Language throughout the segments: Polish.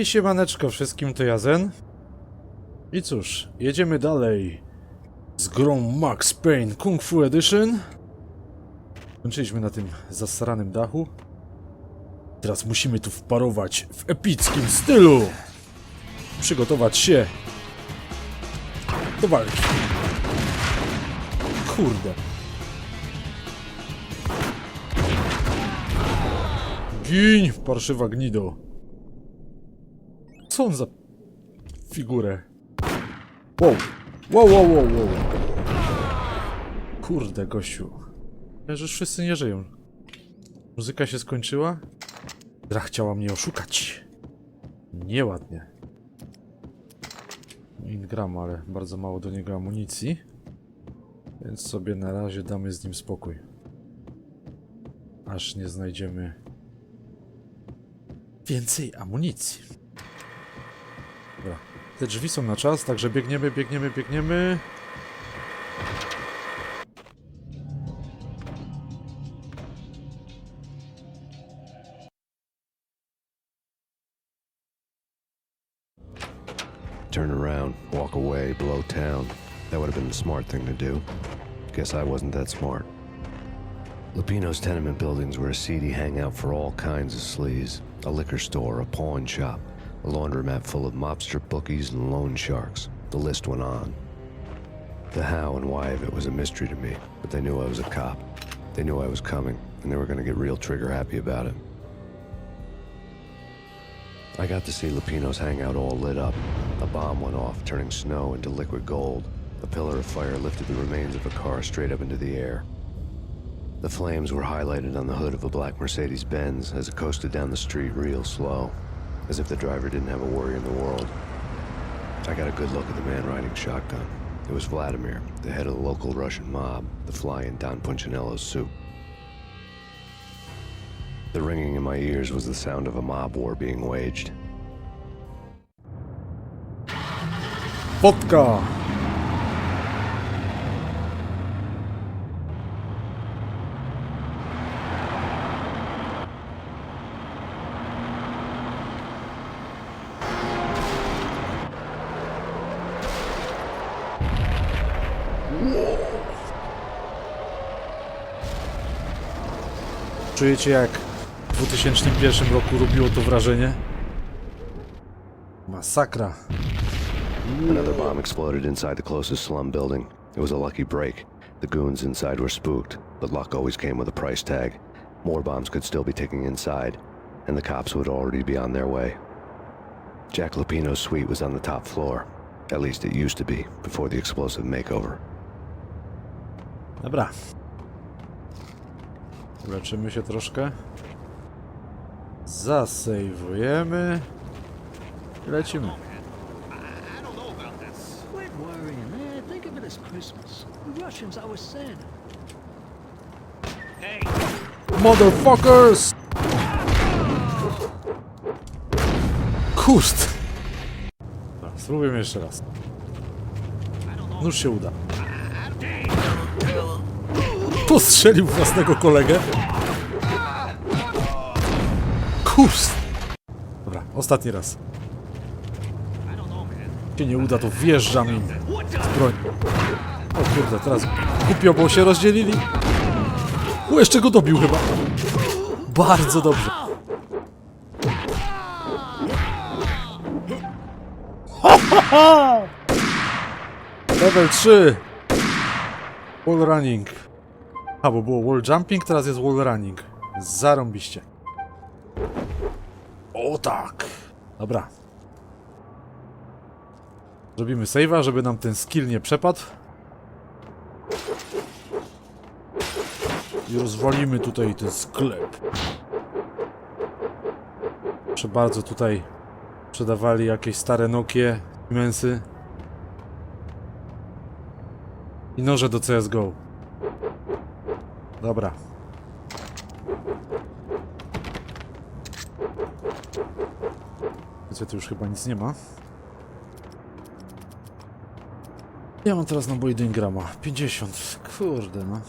I siemaneczko wszystkim, to Jazen. I cóż, jedziemy dalej z grą Max Payne Kung Fu Edition. Kończyliśmy na tym zasranym dachu. Teraz musimy tu wparować w epickim stylu. Przygotować się do walki. Kurde. Gin, parszywa gnido. Co on za figurę? Wow. Wow, wow, wow, wow. Kurde, gościu. Ja, już wszyscy nie żyją. Muzyka się skończyła? Gra chciała mnie oszukać. Nieładnie. Ingram, ale bardzo mało do niego amunicji. Więc sobie na razie damy z nim spokój. Aż nie znajdziemy więcej amunicji. Te drzwi są na czas, także biegniemy, biegniemy, biegniemy. Turn around, walk away, blow town. That would have been the smart thing to do. Guess I wasn't that smart. Lupino's tenement buildings were a seedy hangout for all kinds of sleaze. A liquor store, a pawn shop, a laundromat full of mobster bookies and loan sharks. The list went on. The how and why of it was a mystery to me, but they knew I was a cop. They knew I was coming, and they were going to get real trigger happy about it. I got to see Lupino's hangout all lit up. A bomb went off, turning snow into liquid gold. A pillar of fire lifted the remains of a car straight up into the air. The flames were highlighted on the hood of a black Mercedes Benz as it coasted down the street real slow, as if the driver didn't have a worry in the world. I got a good look at the man riding shotgun. It was Vladimir, the head of the local Russian mob, the fly in Don Punchinello's soup. The ringing in my ears was the sound of a mob war being waged. Vodka! Czujecie jak w 2001 roku robiło to wrażenie? Masakra. Another bomb exploded inside the closest slum building. It was a lucky break. The goons inside were spooked, but luck always came with a price tag. More bombs could still be ticking inside, and the cops would already be on their way. Jack Lupino's suite was on the top floor. At least it used to be, before the explosive makeover. Dobra. Leczymy się troszkę. Zasejwujemy. I lecimy. Motherfuckers! Kust! Dobra, spróbujmy jeszcze raz. Nóż się uda. Postrzelił własnego kolegę. Kust! Dobra, ostatni raz. I don't know, man. się nie uda, to wjeżdżam im z broń. O kurde, teraz głupio, bo się rozdzielili. O, jeszcze go dobił chyba. Bardzo dobrze. Level 3. Wall running. A, bo było wall jumping, teraz jest wall running. Zarąbiście. O tak. Dobra, Zrobimy save'a, żeby nam ten skill nie przepadł. I rozwalimy tutaj ten sklep. Proszę bardzo, tutaj sprzedawali jakieś stare Nokie, Siemensy. I noże do CSGO. Dobra. Wiecie, tu już chyba nic nie ma. Ja mam teraz naboi do Ingrama. 50. Kurde, no.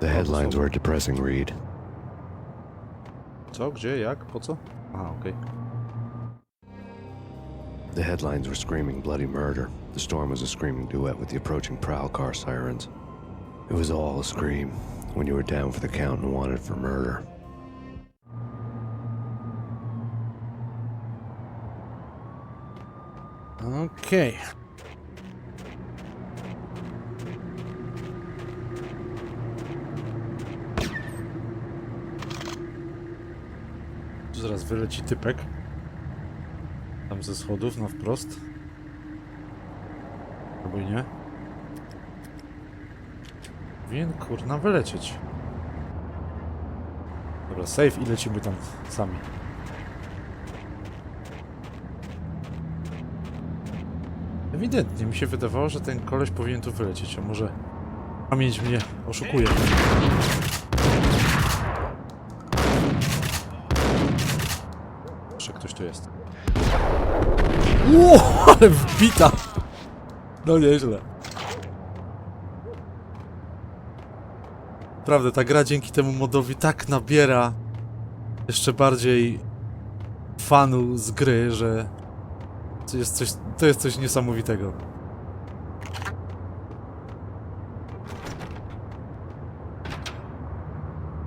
The headlines were a depressing read. Co? Gdzie? Jak? Po co? Aha, okej. The headlines were screaming bloody murder. The storm was a screaming duet with the approaching prowl car sirens. It was all a scream when you were down for the count and wanted for murder. Okay. Tu zaraz wyleci typek. Tam ze schodów na wprost. Albo nie. Powinien kurna wylecieć. Dobra, save i lecimy tam sami. Ewidentnie mi się wydawało, że ten koleś powinien tu wylecieć, a może pamięć mnie oszukuje. Jeszcze ktoś tu jest. Ło, ale wbita! No nieźle. Naprawdę, ta gra dzięki temu modowi tak nabiera jeszcze bardziej fanu z gry, że to jest coś, to jest coś niesamowitego.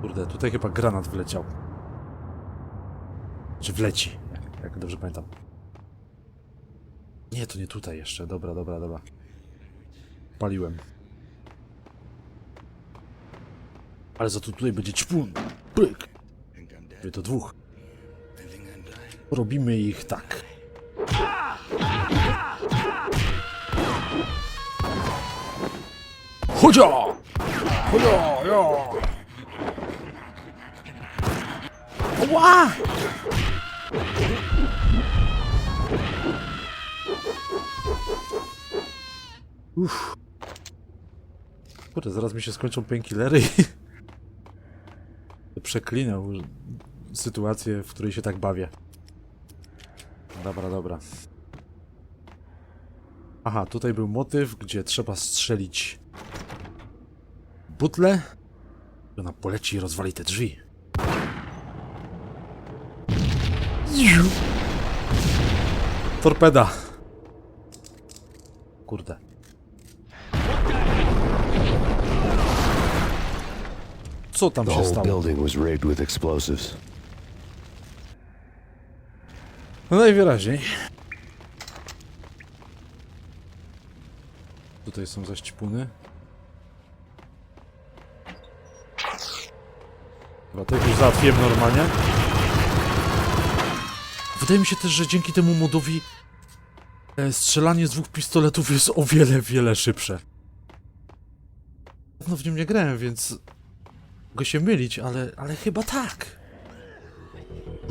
Kurde, tutaj chyba granat wleciał. Czy wleci, jak, jak dobrze pamiętam. Nie, to nie tutaj jeszcze. Dobra, dobra, dobra. Paliłem. Ale za to tutaj będzie ćpun. Pyk. Wy to dwóch. Robimy ich tak. Chodzia! Chodzia, ja! Ła! Uff. Kurde, zaraz mi się skończą painkillery i... Przeklinał sytuację, w której się tak bawię. Dobra, dobra. Aha, tutaj był motyw, gdzie trzeba strzelić butlę i ona poleci i rozwali te drzwi. Torpeda. Kurde. Co tam The się whole stało? building was rigged with explosives. No najwyraźniej. Tutaj są zaścipuny. Chyba tych już załatwiłem normalnie. Wydaje mi się też, że dzięki temu modowi e, strzelanie z dwóch pistoletów jest o wiele, wiele szybsze. Dawno w nim nie grałem, więc mogę się mylić, ale, ale chyba tak.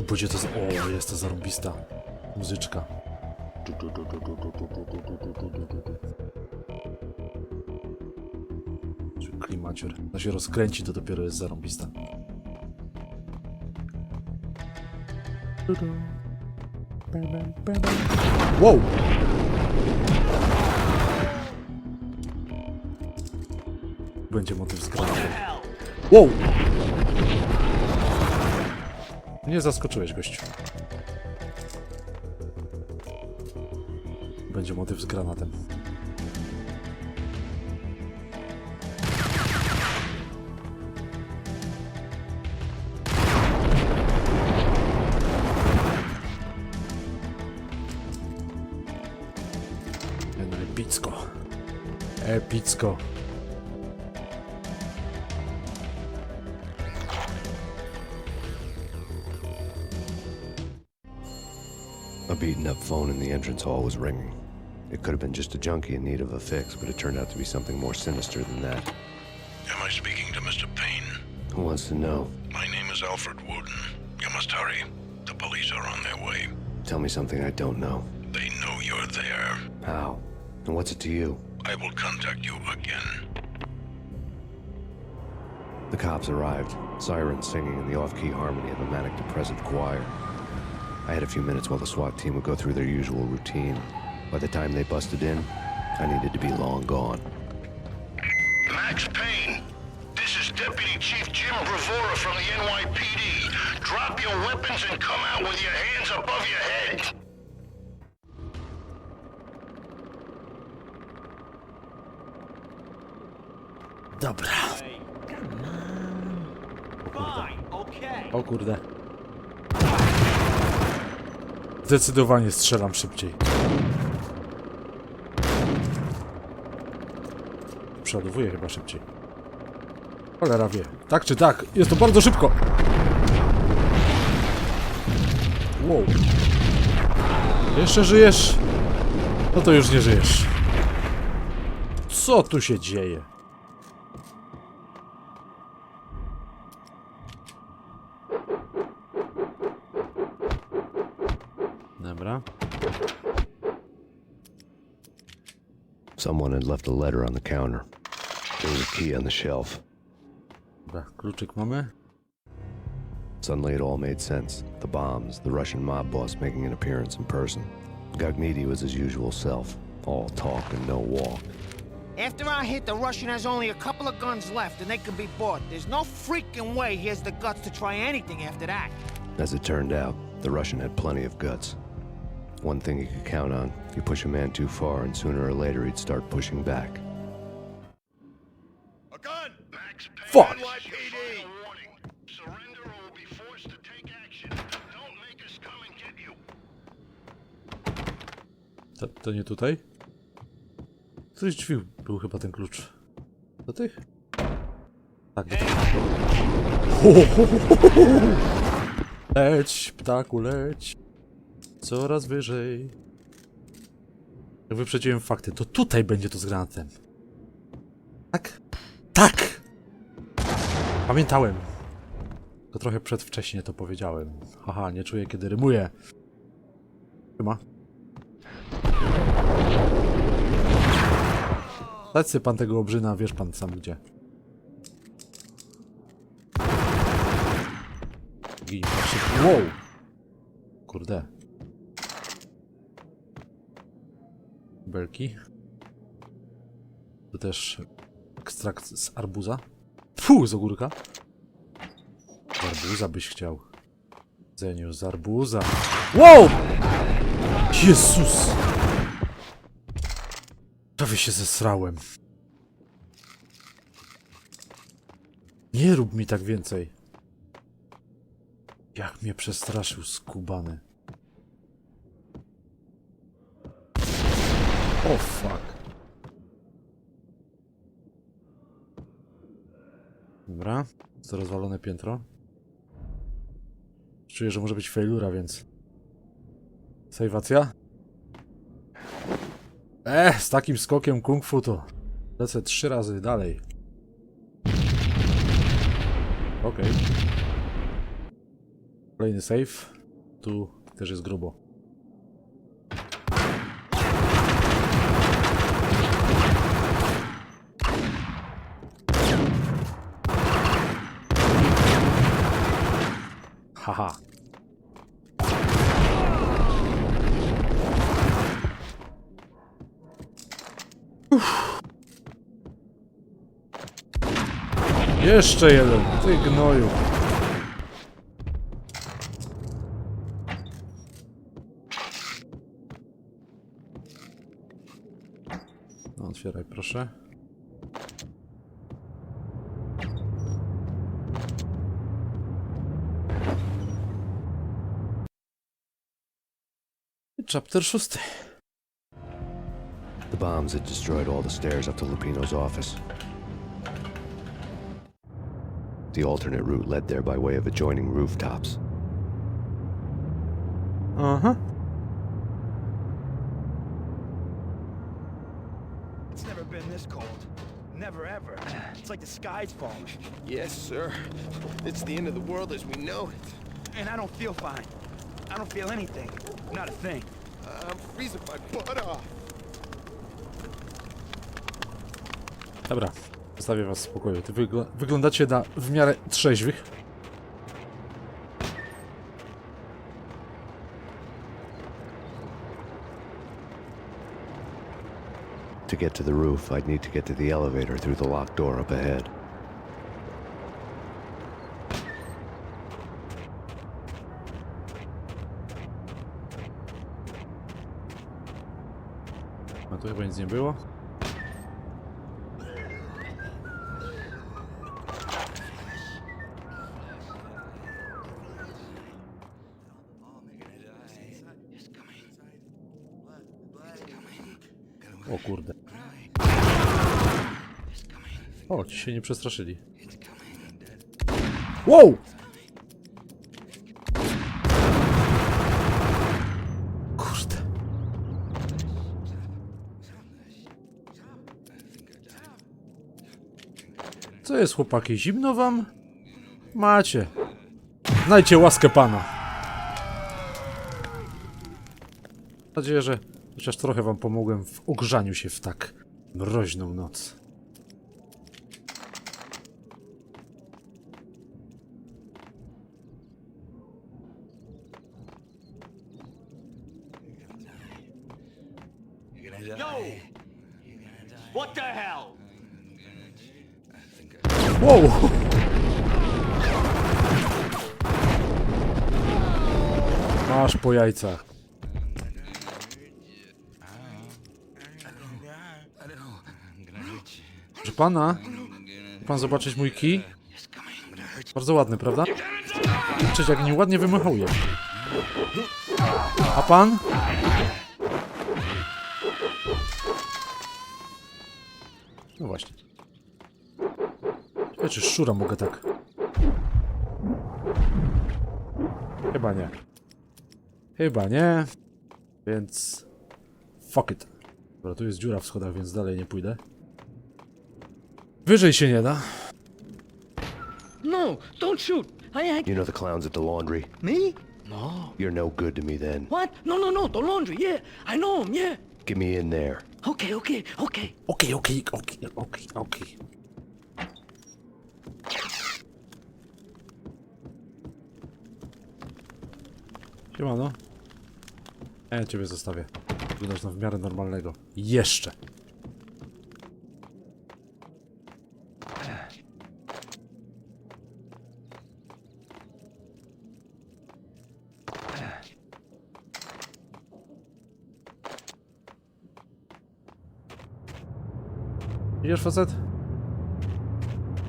Będzie to za... O, jest to zarąbista muzyczka. Klimacior. To się rozkręci, to dopiero jest zarąbista. Wow! Będzie motyw z. Wow! Nie zaskoczyłeś, gościu. Będzie motyw z granatem. Epicko. Epicko. Phone in the entrance hall was ringing. It could have been just a junkie in need of a fix, but it turned out to be something more sinister than that. Am I speaking to Mr. Payne? Who wants to know? My name is Alfred Woden. You must hurry. The police are on their way. Tell me something I don't know. They know you're there. How? And what's it to you? I will contact you again. The cops arrived, sirens singing in the off-key harmony of a manic depressive choir. I had a few minutes while the SWAT team would go through their usual routine. By the time they busted in, I needed to be long gone. Max Payne, this is Deputy Chief Jim Bravora from the NYPD. Drop your weapons and come out with your hands above your head. Dobra. O oh, kurde. Zdecydowanie strzelam szybciej. Przeładowuję chyba szybciej. Cholera wie. Tak czy tak, jest to bardzo szybko. Wow. Jeszcze żyjesz? No to już nie żyjesz. Co tu się dzieje? Dobra. Someone had left a letter on the counter. There was a key on the shelf. Dobra, kluczyk mamy. Suddenly it all made sense. The bombs, the Russian mob boss making an appearance in person. Gagnidi was his usual self. All talk and no walk. After our hit, the Russian has only a couple of guns left and they can be bought. There's no freaking way he has the guts to try anything after that. As it turned out, the Russian had plenty of guts. One thing he could count on, you push a man too far and sooner or later he'd start pushing back. A gun! Max Payne, Fuck. NYPD! Surrender or we'll be forced to take action. Don't make us come and get you. To, to nie tutaj? Z których drzwi był chyba ten klucz? Do tych? Tak, do tych. Leć, ptaku, leć. Coraz wyżej. Jak wyprzedziłem fakty, to tutaj będzie to z granatem. Tak? Tak! Pamiętałem. To trochę przedwcześnie to powiedziałem. Haha, nie czuję kiedy rymuję. Chyba. Dać pan tego obrzyna, wiesz pan sam gdzie. Gin. Wow! Kurde. Belki. Tu też ekstrakt z arbuza. Fu, z ogórka. Z arbuza byś chciał. Zeniu, z arbuza. Wow! Jezus! Prawie się zesrałem. Nie rób mi tak więcej. Jak mnie przestraszył skubany. O fuck. Dobra, to rozwalone piętro. Czuję, że może być failura, więc... Sejwacja? E, z takim skokiem kung fu to lecę trzy razy dalej. Okej. Kolejny save. Tu też jest grubo. Haha. Jeszcze jeden, ty gnoju. No, otwieraj proszę. Chapter szósty. The bombs had destroyed all the stairs up to Lupino's office. The alternate route led there by way of adjoining rooftops. Uh huh. It's never been this cold. Never ever. It's like the sky's falling. Yes, sir. It's the end of the world as we know it. And I don't feel fine. I don't feel anything. Not a thing. I'm freezing my butt off. Dobra, zostawię was w spokoju. Ty wygl wyglądacie na w miarę trzeźwych. To get to the roof, I'd need to get to the elevator through the locked door up ahead. A tu chyba nic nie było. O kurde. O, ci się nie przestraszyli. Wow! Kurde. Co jest chłopaki? Zimno wam? Macie. Znajcie łaskę pana. Mam nadzieję, że chociaż trochę wam pomogłem w ogrzaniu się w tak mroźną noc. Yo! What the hell? Wow! Masz po jajcach. Proszę pana, pan zobaczyć mój kij? Bardzo ładny, prawda? Cześć, jak nieładnie wymachuje. A pan? No właśnie. Czy szczura mogę tak? Chyba nie. Chyba nie. Więc... Fuck it. Dobra, tu jest dziura w schodach, więc dalej nie pójdę. Wyżej się nie da. No, don't shoot. I ain't. You know the clowns at the laundry? Me? No. You're no good to me then. What? No, no, no. The laundry. Yeah, I know him. Yeah. Get me in there. Okay, okay, okay. Okej, okej, okej, okej, okej. Siemano. Ja ciebie zostawię. Wyglądasz na w miarę normalnego. Jeszcze. Idziesz facet?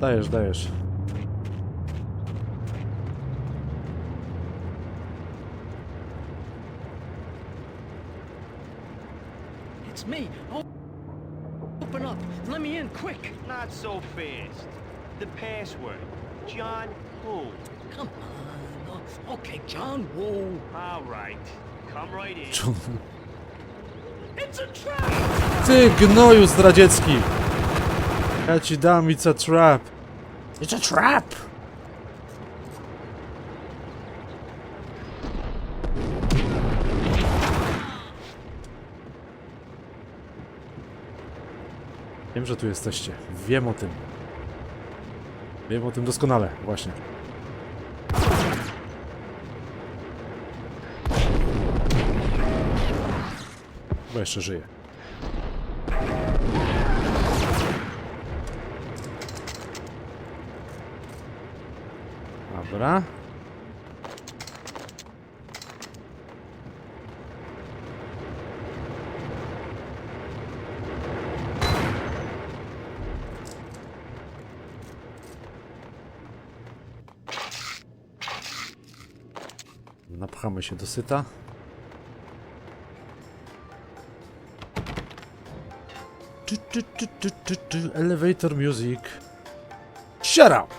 Dajesz, dajesz. It's me. Oh, open up. Let me in, quick. Fast. The password. John who? Come on. Oh, okay, John Woo. All right. Come right in. It's a trap. Ty gnoju zdradziecki! Ja ci dam, it's a trap. It's a trap! Wiem, że tu jesteście. Wiem o tym. Wiem o tym doskonale, właśnie. Bo jeszcze żyję. Dobra. Napchamy się do syta. Tu, tu, tu, tu, tu, tu. Elevator music. Shut up!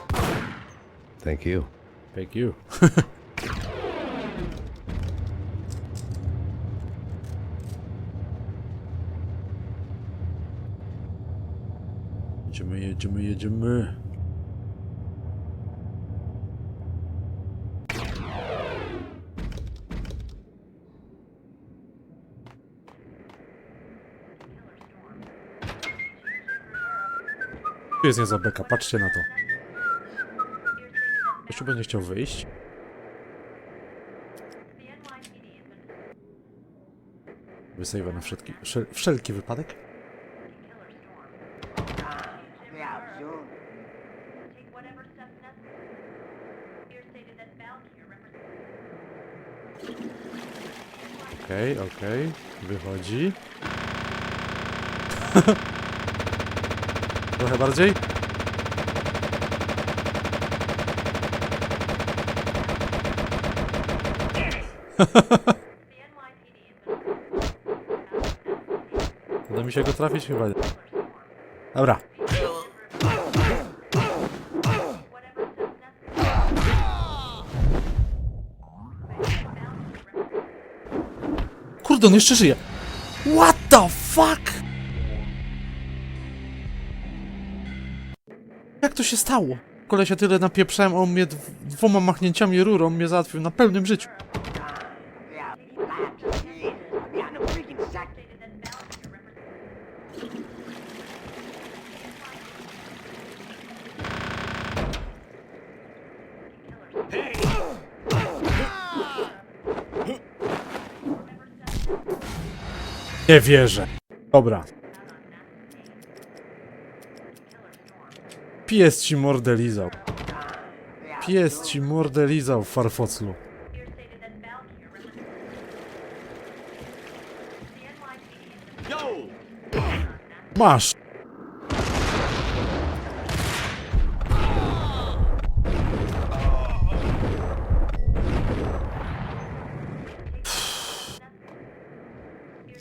Thank you. Thank you. jedziemy, jedziemy, jedziemy. Tu jest niezła beka, patrzcie na to. Jeszcze będzie chciał wyjść. Wysejwa na wszelki, wszel, wszelki wypadek. Okej, okej. Wychodzi. Trochę bardziej. Uda mi się go trafić chyba. nie. Dobra. Kurde, on jeszcze żyje. What się stało? Kolesia tyle napieprzałem, on mnie dw- dwoma machnięciami rurą mnie załatwił na pełnym życiu. Nie wierzę. Dobra. Pies ci mordę. Pies ci mordę farfoclu. Masz!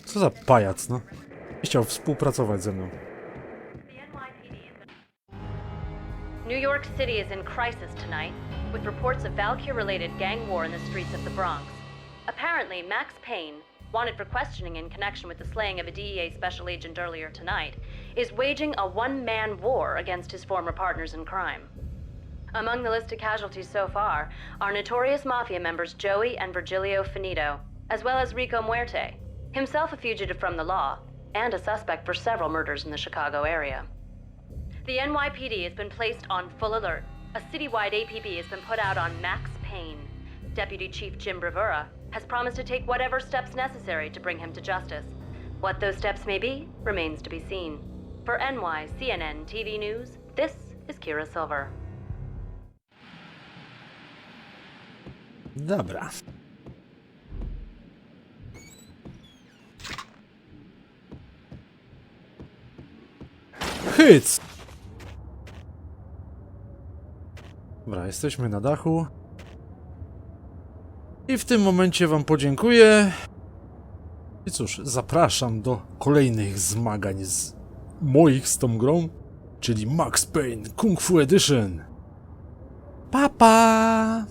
Co za pajac, no. Chciał współpracować ze mną. New York City is in crisis tonight, with reports of Valkyrie related gang war in the streets of the Bronx. Apparently, Max Payne, wanted for questioning in connection with the slaying of a DEA special agent earlier tonight, is waging a one man war against his former partners in crime. Among the listed casualties so far are notorious mafia members Joey and Virgilio Finito, as well as Rico Muerte, himself a fugitive from the law, and a suspect for several murders in the Chicago area. The NYPD has been placed on full alert. A citywide APB has been put out on Max Payne. Deputy Chief Jim Bravura has promised to take whatever steps necessary to bring him to justice. What those steps may be remains to be seen. For NY CNN TV News, this is Kira Silver. Dobra. Hyc! Dobra, jesteśmy na dachu. I w tym momencie wam podziękuję. I cóż, zapraszam do kolejnych zmagań z moich z tą grą, czyli Max Payne Kung Fu Edition. Pa pa!